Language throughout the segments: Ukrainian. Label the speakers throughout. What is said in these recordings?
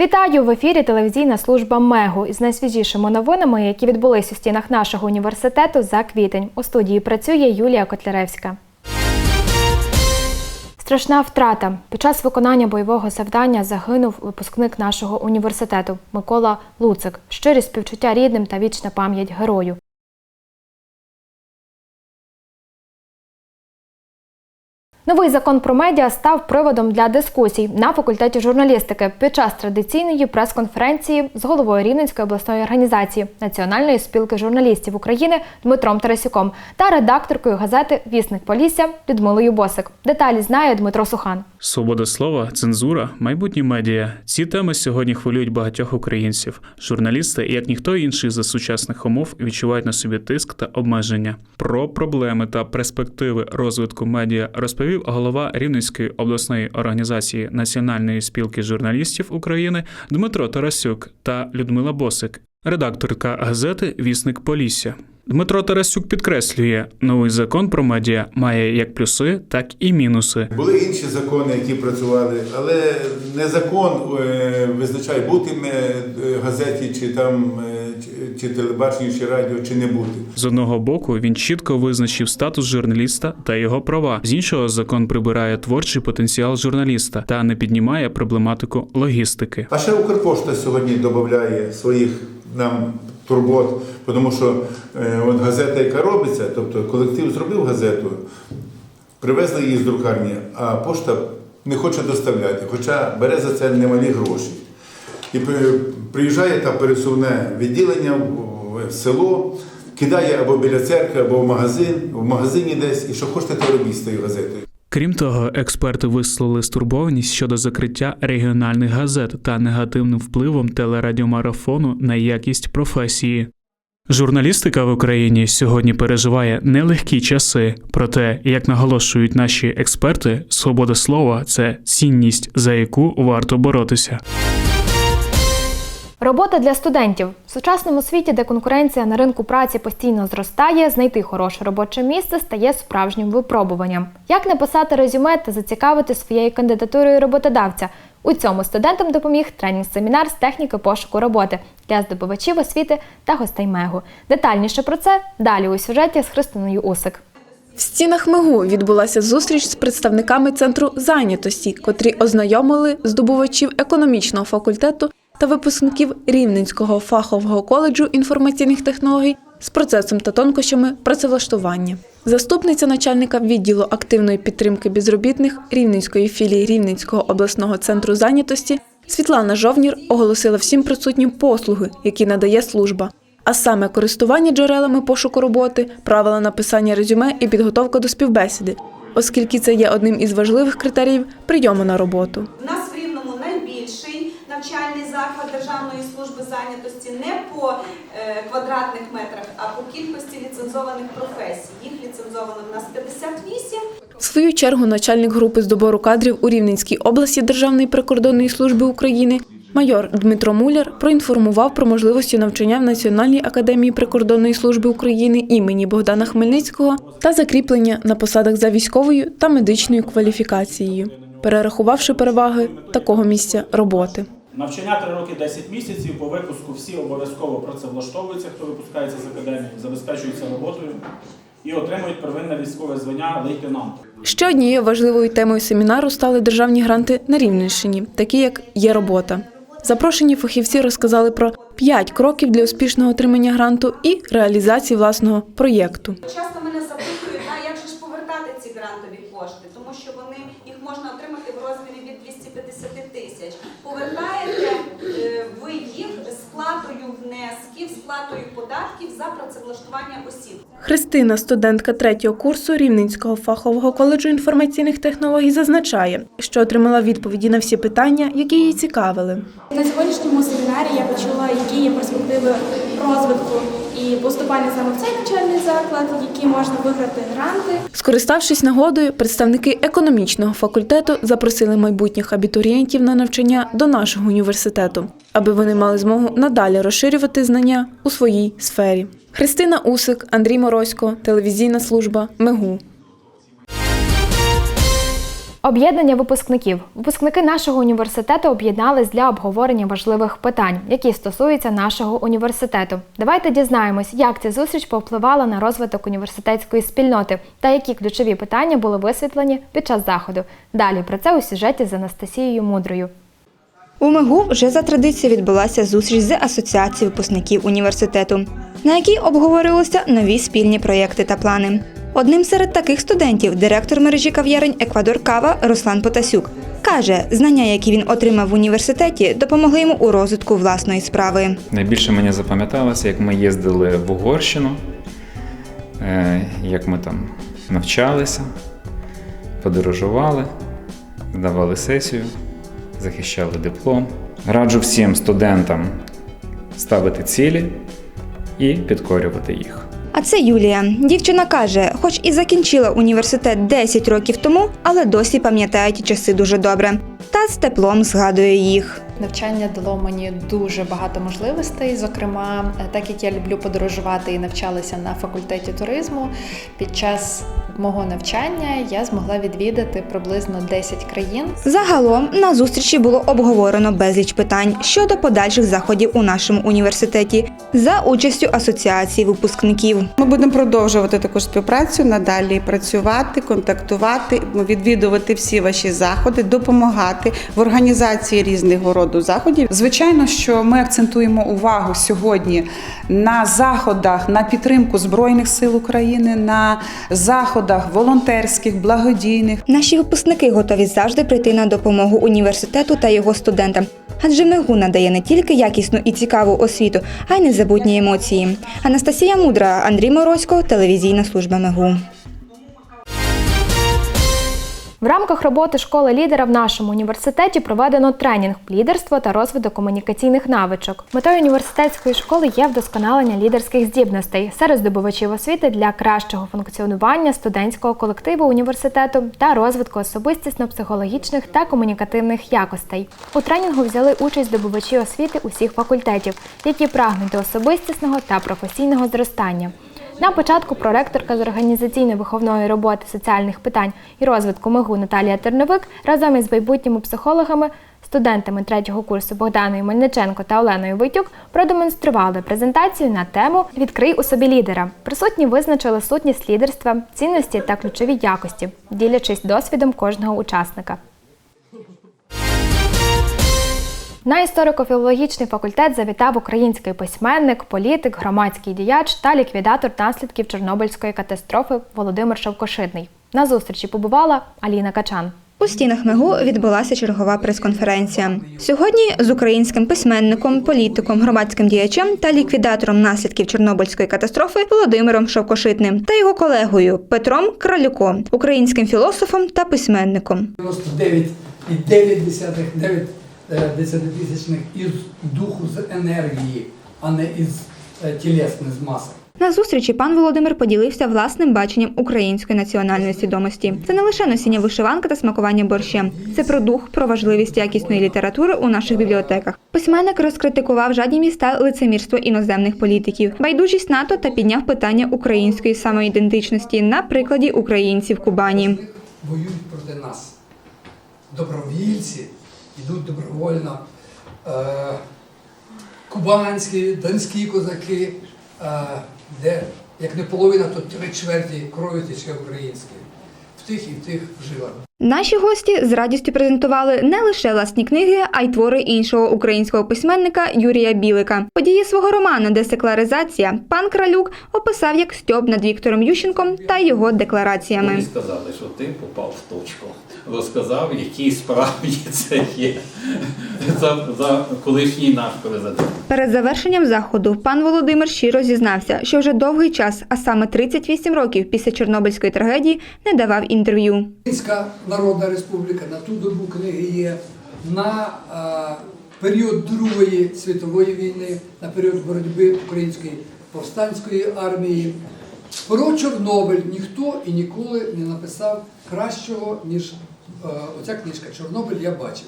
Speaker 1: Вітаю в ефірі телевізійна служба Мегу із найсвіжішими новинами, які відбулись у стінах нашого університету за квітень. У студії працює Юлія Котляревська. Страшна втрата. Під час виконання бойового завдання загинув випускник нашого університету Микола Луцик. Щирі співчуття рідним та вічна пам'ять герою. Новий закон про медіа став приводом для дискусій на факультеті журналістики під час традиційної прес-конференції з головою Рівненської обласної організації Національної спілки журналістів України Дмитром Тарасюком та редакторкою газети Вісник Полісся Людмилою Босик. Деталі знає Дмитро Сухан.
Speaker 2: Свобода слова, цензура, майбутні медіа. Ці теми сьогодні хвилюють багатьох українців. Журналісти, як ніхто інший за сучасних умов, відчувають на собі тиск та обмеження. Про проблеми та перспективи розвитку медіа розповів голова Рівненської обласної організації Національної спілки журналістів України Дмитро Тарасюк та Людмила Босик, редакторка газети Вісник Полісся. Дмитро Тарасюк підкреслює, новий закон про медіа має як плюси, так і мінуси.
Speaker 3: Були інші закони, які працювали, але не закон е, визначає бути е, газеті, чи там е, чи- телебаченню, чи радіо, чи не бути.
Speaker 2: З одного боку він чітко визначив статус журналіста та його права. З іншого, закон прибирає творчий потенціал журналіста та не піднімає проблематику логістики.
Speaker 3: А ще Укрпошта сьогодні додає своїх нам турбот, тому що е, от газета, яка робиться, тобто колектив зробив газету, привезли її з друкарні, а пошта не хоче доставляти, хоча бере за це немалі гроші. І при- приїжджає та пересувне відділення в село, кидає або біля церкви, або в магазин, в магазині десь, і що хочете, то робіть з тою газетою.
Speaker 2: Крім того, експерти висловили стурбованість щодо закриття регіональних газет та негативним впливом телерадіомарафону на якість професії. Журналістика в Україні сьогодні переживає нелегкі часи. Проте, як наголошують наші експерти, свобода слова це цінність, за яку варто боротися.
Speaker 1: Робота для студентів в сучасному світі, де конкуренція на ринку праці постійно зростає, знайти хороше робоче місце стає справжнім випробуванням. Як написати резюме та зацікавити своєю кандидатурою роботодавця? У цьому студентам допоміг тренінг-семінар з техніки пошуку роботи для здобувачів освіти та гостей МЕГу. Детальніше про це далі у сюжеті з Христиною Усик.
Speaker 4: В стінах МИГУ відбулася зустріч з представниками центру зайнятості, котрі ознайомили здобувачів економічного факультету та випускників Рівненського фахового коледжу інформаційних технологій з процесом та тонкощами працевлаштування. Заступниця начальника відділу активної підтримки безробітних Рівненської філії Рівненського обласного центру зайнятості Світлана Жовнір оголосила всім присутнім послуги, які надає служба а саме користування джерелами пошуку роботи, правила написання резюме і підготовка до співбесіди, оскільки це є одним із важливих критеріїв прийому на роботу.
Speaker 5: У нас в Рівному найбільший навчальний заклад Державної служби зайнятості не по е, квадратних метрах, а по кількості ліцензованих професій. Їх ліцензовано в нас 58.
Speaker 4: В свою чергу начальник групи з добору кадрів у Рівненській області Державної прикордонної служби України майор Дмитро Муляр проінформував про можливості навчання в Національній академії прикордонної служби України імені Богдана Хмельницького та закріплення на посадах за військовою та медичною кваліфікацією, перерахувавши переваги такого місця роботи.
Speaker 6: Навчання 3 роки 10 місяців. По випуску всі обов'язково працевлаштовуються, хто випускається з академії, забезпечуються роботою і отримують первинне військове звання лейтенанта.
Speaker 4: Ще однією важливою темою семінару стали державні гранти на Рівненщині, такі як є робота. Запрошені фахівці розказали про п'ять кроків для успішного отримання гранту і реалізації власного проєкту.
Speaker 5: Часто мене запитують, а як же ж повертати ці грантові кошти, тому що вони їх можна отримати в розмірі від 250 тисяч. Повертаєте е, ви їх сплатою внесків, сплатою податків за працевлаштування осіб.
Speaker 4: Христина, студентка третього курсу Рівненського фахового коледжу інформаційних технологій, зазначає, що отримала відповіді на всі питання, які її цікавили.
Speaker 7: На сьогоднішньому семінарі я почула, які є перспективи розвитку і поступання саме в цей навчальний заклад, які можна виграти гранти.
Speaker 4: Скориставшись нагодою, представники економічного факультету запросили майбутніх абітурієнтів на навчання до нашого університету, аби вони мали змогу надалі розширювати знання у своїй сфері. Христина Усик, Андрій Морозько, телевізійна служба МЕГУ.
Speaker 1: Об'єднання випускників. Випускники нашого університету об'єднались для обговорення важливих питань, які стосуються нашого університету. Давайте дізнаємось, як ця зустріч повпливала на розвиток університетської спільноти та які ключові питання були висвітлені під час заходу. Далі про це у сюжеті з Анастасією Мудрою.
Speaker 8: У МИГУ вже за традицією відбулася зустріч з асоціацією випускників університету, на якій обговорилися нові спільні проєкти та плани. Одним серед таких студентів директор мережі кав'ярень Еквадор Кава Руслан Потасюк каже, знання, які він отримав в університеті, допомогли йому у розвитку власної справи.
Speaker 9: Найбільше мені запам'яталося, як ми їздили в Угорщину, е, як ми там навчалися, подорожували, здавали сесію, захищали диплом. Раджу всім студентам ставити цілі і підкорювати їх.
Speaker 8: А це Юлія. Дівчина каже, хоч і закінчила університет 10 років тому, але досі пам'ятає ті часи дуже добре. Та з теплом згадує їх.
Speaker 10: Навчання дало мені дуже багато можливостей. Зокрема, так як я люблю подорожувати і навчалася на факультеті туризму, під час мого навчання я змогла відвідати приблизно 10 країн.
Speaker 8: Загалом на зустрічі було обговорено безліч питань щодо подальших заходів у нашому університеті за участю асоціації випускників.
Speaker 11: Ми будемо продовжувати таку співпрацю, надалі працювати, контактувати, відвідувати всі ваші заходи, допомагати в організації різного роду заходів.
Speaker 12: Звичайно, що ми акцентуємо увагу сьогодні на заходах на підтримку Збройних сил України, на заходах волонтерських, благодійних.
Speaker 8: Наші випускники готові завжди прийти на допомогу університету та його студентам. Адже МИГУ надає не тільки якісну і цікаву освіту, а й незабутні емоції. Анастасія Мудра, Андрій Морозько, телевізійна служба МИГУ.
Speaker 1: В рамках роботи школи лідера в нашому університеті проведено тренінг лідерство та розвиток комунікаційних навичок. Метою університетської школи є вдосконалення лідерських здібностей серед здобувачів освіти для кращого функціонування студентського колективу університету та розвитку особистісно-психологічних та комунікативних якостей. У тренінгу взяли участь здобувачі освіти усіх факультетів, які прагнуть до особистісного та професійного зростання. На початку проректорка з організаційно-виховної роботи соціальних питань і розвитку МИГУ Наталія Терновик разом із майбутніми психологами, студентами третього курсу Богданою Мельниченко та Оленою Войтюк продемонстрували презентацію на тему Відкрий у собі лідера. Присутні визначили сутність лідерства, цінності та ключові якості, ділячись досвідом кожного учасника. На історико-філологічний факультет завітав український письменник, політик, громадський діяч та ліквідатор наслідків Чорнобильської катастрофи Володимир Шовкошитний. На зустрічі побувала Аліна Качан.
Speaker 8: У стінах МИГУ відбулася чергова прес-конференція. Сьогодні з українським письменником, політиком, громадським діячем та ліквідатором наслідків Чорнобильської катастрофи Володимиром Шовкошитним та його колегою Петром Кралюком, українським філософом та письменником.
Speaker 13: 99,9 десятитисячних із духу з енергії, а не із е, тілесних з масок.
Speaker 8: На зустрічі пан Володимир поділився власним баченням української національної свідомості. Це не лише носіння вишиванки та смакування борщем. Це про дух, про важливість якісної літератури у наших бібліотеках. Письменник розкритикував жадібність та лицемірство іноземних політиків, байдужість НАТО та підняв питання української самоідентичності на прикладі українців Кубані.
Speaker 13: Воюють проти нас. Добровільці йдуть добровольно. Е, кубанські, донські козаки, е, де як не половина, то три чверті крові тече української. В тих і в тих жилах.
Speaker 8: Наші гості з радістю презентували не лише власні книги, а й твори іншого українського письменника Юрія Білика. Події свого роману Десекларизація пан Кралюк описав як стьоб над Віктором Ющенком та його деклараціями.
Speaker 14: Вони сказали, що ти попав в точку. Розказав, які справді це є за, за колишній наш президент.
Speaker 8: Перед завершенням заходу пан Володимир щиро зізнався, що вже довгий час, а саме 38 років після Чорнобильської трагедії, не давав інтерв'ю.
Speaker 13: Українська Народна Республіка на ту добу книги є на період Другої світової війни, на період боротьби української повстанської армії. Про Чорнобиль ніхто і ніколи не написав кращого, ніж оця книжка Чорнобиль я бачив.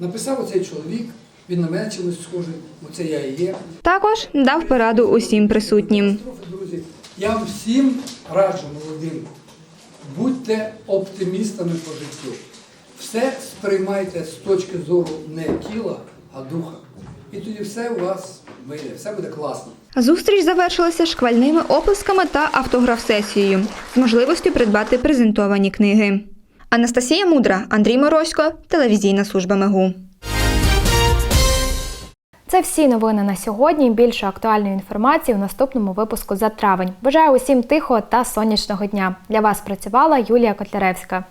Speaker 13: Написав оцей чоловік, він на мене чимось схожий, оце я і є.
Speaker 8: Також дав пораду усім присутнім.
Speaker 13: Друзі. Я вам всім раджу, молодим, будьте оптимістами по життю. все сприймайте з точки зору не тіла, а духа. І тоді все у вас вийде, все буде класно.
Speaker 8: Зустріч завершилася шквальними оплесками та автограф-сесією з можливістю придбати презентовані книги. Анастасія Мудра, Андрій Морозько, телевізійна служба МЕГУ.
Speaker 1: Це всі новини на сьогодні. Більше актуальної інформації у наступному випуску за травень. Бажаю усім тихого та сонячного дня. Для вас працювала Юлія Котляревська.